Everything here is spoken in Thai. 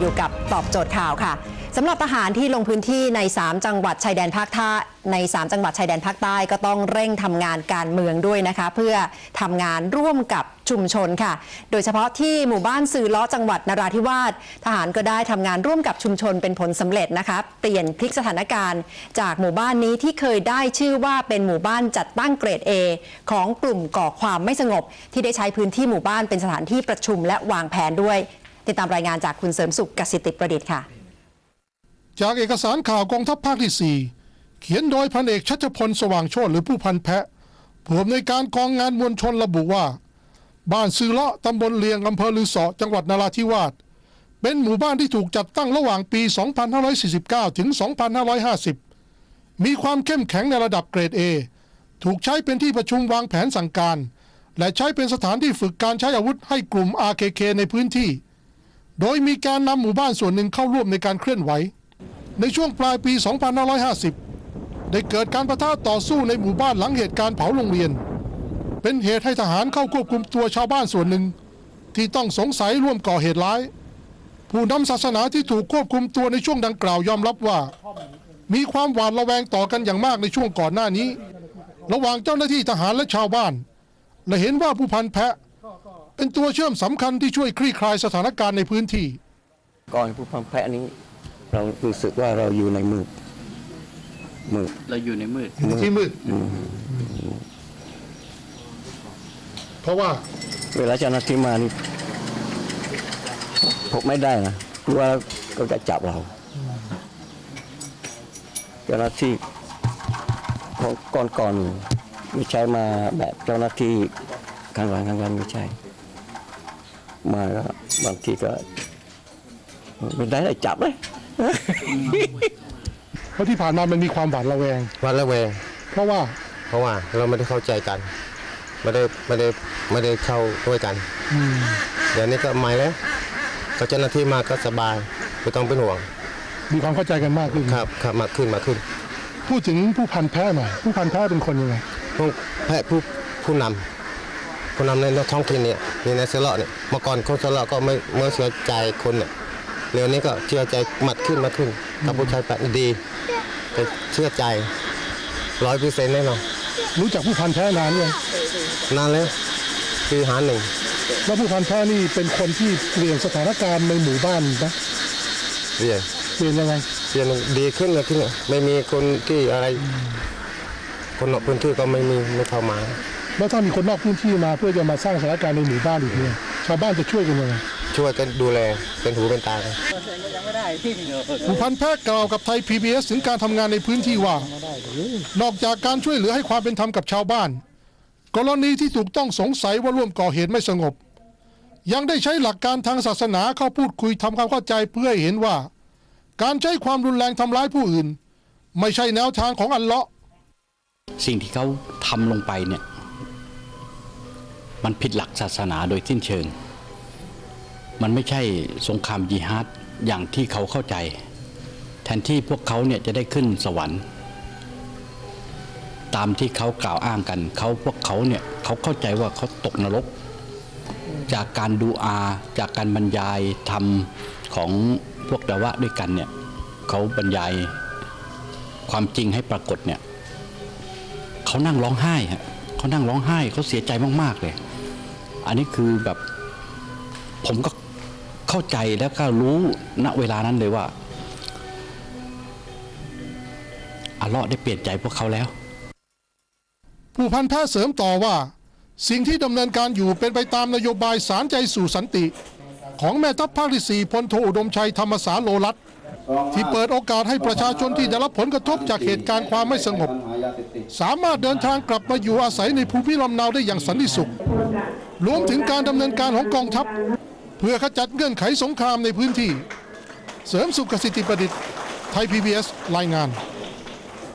อยู่กับตอบโจทย์ข่าวค่ะสำหรับทหารที่ลงพื้นที่ใน 3 จังหวัดชายแดนภาคใต้ใน 3 จังหวัดชายแดนภาคใต้ก็ต้องเร่งทำงานการเมืองด้วยนะคะ เพื่อทำงานร่วมกับชุมชนค่ะ โดยเฉพาะที่หมู่บ้านสื่อล้อจังหวัดนราธิวาสทหารก็ได้ทำงานร่วมกับชุมชนเป็นผลสำเร็จนะคะเปลี่ยนพลิกสถานการณ์ จากหมู่บ้านนี้ที่เคยได้ชื่อว่าเป็นหมู่บ้านจัดตั้งเกรด A ของกลุ่มก่อความไม่สงบ ที่ได้ใช้พื้นที่หมู่บ้านเป็นสถานที่ประชุมและวางแผนด้วย ติดตามรายงานจากคุณเสริมสุขกสิติประดิษฐ์ค่ะ จากเอกสารข่าวกองทัพภาคที่ 4 เขียนโดยพันเอกชัชพลสว่างโชติหรือผู้พันแพะผู้อำนวยการกองงานมวลชนระบุว่า บ้านซือเลาะตำบลเลียงอำเภอลือเสอจังหวัดนราธิวาสเป็นหมู่บ้านที่ถูกจัดตั้งระหว่างปี 2549 ถึง 2550 มีความเข้มแข็งในระดับเกรด A ถูกใช้เป็นที่ประชุมวางแผนสั่งการ และใช้เป็นสถานที่ฝึกการใช้อาวุธให้กลุ่ม RKK ในพื้นที่ โดยมีการนำหมู่บ้านส่วนหนึ่งเข้าร่วมในการเคลื่อนไหว ในช่วงปลายปี 2550 ได้เกิดการประทะต่อสู้ในหมู่บ้านหลังเหตุการณ์เผาโรงเรียน เป็นเหตุให้ทหารเข้าควบคุมตัวชาวบ้านส่วนหนึ่ง ที่ต้องสงสัยร่วมก่อเหตุร้าย ผู้นำศาสนาที่ถูกควบคุมตัวในช่วงดังกล่าวยอมรับว่า มีความหวาดระแวงต่อกันอย่างมากในช่วงก่อนหน้านี้ ระหว่างเจ้าหน้าที่ทหารและชาวบ้าน และเห็นว่าผู้พันแพะ เป็นตัวเชื่อมสำคัญที่ช่วยคลี่คลายสถานการณ์ในพื้นที่ ก่อนผู้พังแพะนี้ เรารู้สึกว่าเราอยู่ในมืดมืดเราอยู่ในมืดที่มืด เพราะว่า เวลาเจ้าหน้าที่มานี่พบไม่ได้นะกลัวก็จะจับเราเจ้าหน้าที่ของก่อนก่อนๆไม่ใช่มาแบบเจ้าหน้าที่ข้างหลังข้างหลังไม่ใช่ มาก็บางทีก็ไม่ได้เลยจับเลยเพราะที่ผ่านมามันมีความหวาดระแวง วัดละเวง เพราะว่าเพราะว่าเราไม่ได้เข้าใจกันไม่ได้ไม่ได้ไม่ได้เข้าด้วยกันเดี๋ยวนี้ก็ใหม่แล้วก็เจ้าหน้าที่มาก็สบายไม่ต้องเป็นห่วงมีความเข้าใจกันมากขึ้นครับครับมาขึ้นมาขึ้นพูดถึงผู้พันแพ้หน่อยผู้พันแพ้เป็นคนยังไงพวกแพทย์ผู้ผู้นำ ผู้นำในท้องถิ่นเนี่ยในในเซเลาะเนี่ยเมื่อก่อนคนเซเลาะก็ไม่เมื่อเชื่อใจคนเนี่ยเดี๋ยวนี้ก็เชื่อใจมัดขึ้นมาขึ้นกับผู้ชายแปดดีแต่เชื่อใจร้อยเปอร์เซ็นต์แน่นอนรู้จักผู้พันแพ้นานยังนานแล้วปีหาหนึ่งแล้วผู้พันแพ้นี่เป็นคนที่เปลี่ยนสถานการณ์ในหมู่บ้านนะเรียนเปลี่ยนยังไงเปลี่ยนดีขึ้นเลยขึ้นไม่มีคนที่อะไร คนนอกพื้นที่ก็ไม่มีไม่เข้ามา แล้วถ้ามีคนนอกพื้นที่มาเพื่อจะมาสร้างสถานการณ์ในหมู่บ้านอีกเนี่ยชาวบ้านจะช่วยกันยังไงช่วยกันดูแลเป็นหูเป็นตากันผู้พันแพ้กล่าวกับไทย PBS ถึงการทำงานในพื้นที่ว่า นอกจากการช่วยเหลือให้ความเป็นธรรมกับชาวบ้าน กรณีที่ถูกต้องสงสัยว่าร่วมก่อเหตุไม่สงบ ยังได้ใช้หลักการทางศาสนาเข้าพูดคุยทำความเข้าใจเพื่อให้เห็นว่า การใช้ความรุนแรงทำร้ายผู้อื่น ไม่ใช่แนวทางของอัลเลาะห์สิ่งที่เขาทำลงไปเนี่ย มันผิดหลักศาสนาโดยสิ้นเชิง มันไม่ใช่สงครามยิฮาดอย่างที่เขาเข้าใจ แทนที่พวกเขาเนี่ยจะได้ขึ้นสวรรค์ ตามที่เขากล่าวอ้างกันเขาพวกเขาเนี่ยเขาเข้าใจว่าเขาตกนรก จากการดูอาจากการบรรยายธรรมของพวกดาวะด้วยกันเนี่ยเขาบรรยายความจริงให้ปรากฏเนี่ยเขานั่งร้องไห้ฮะเขานั่งร้องไห้เขาเสียใจมาก ๆ เลย อันนี้คือแบบผมก็เข้าใจแล้วก็รู้ณเวลานั้นเลยว่าอัลเลาะห์ได้เปลี่ยนใจพวกเขาแล้ว ผู้พันแพ้เสริมต่อว่า สิ่งที่ดำเนินการอยู่เป็นไปตามนโยบายสารใจสู่สันติ ของแม่ทัพภาคที่4พลโทอุดมชัยธรรมสาโลรัตที่เปิดโอกาสให้ประชาชนที่ได้รับผลกระทบจากเหตุการณ์ความไม่สงบ สามารถเดินทางกลับมาอยู่อาศัยในภูมิลำเนาได้อย่างสันติสุข รวมถึงการดำเนินการของกองทัพ เพื่อขจัดเงื่อนไขสงครามในพื้นที่ เสริมสุขสิทธิประดิษฐ์ไทย PBS รายงาน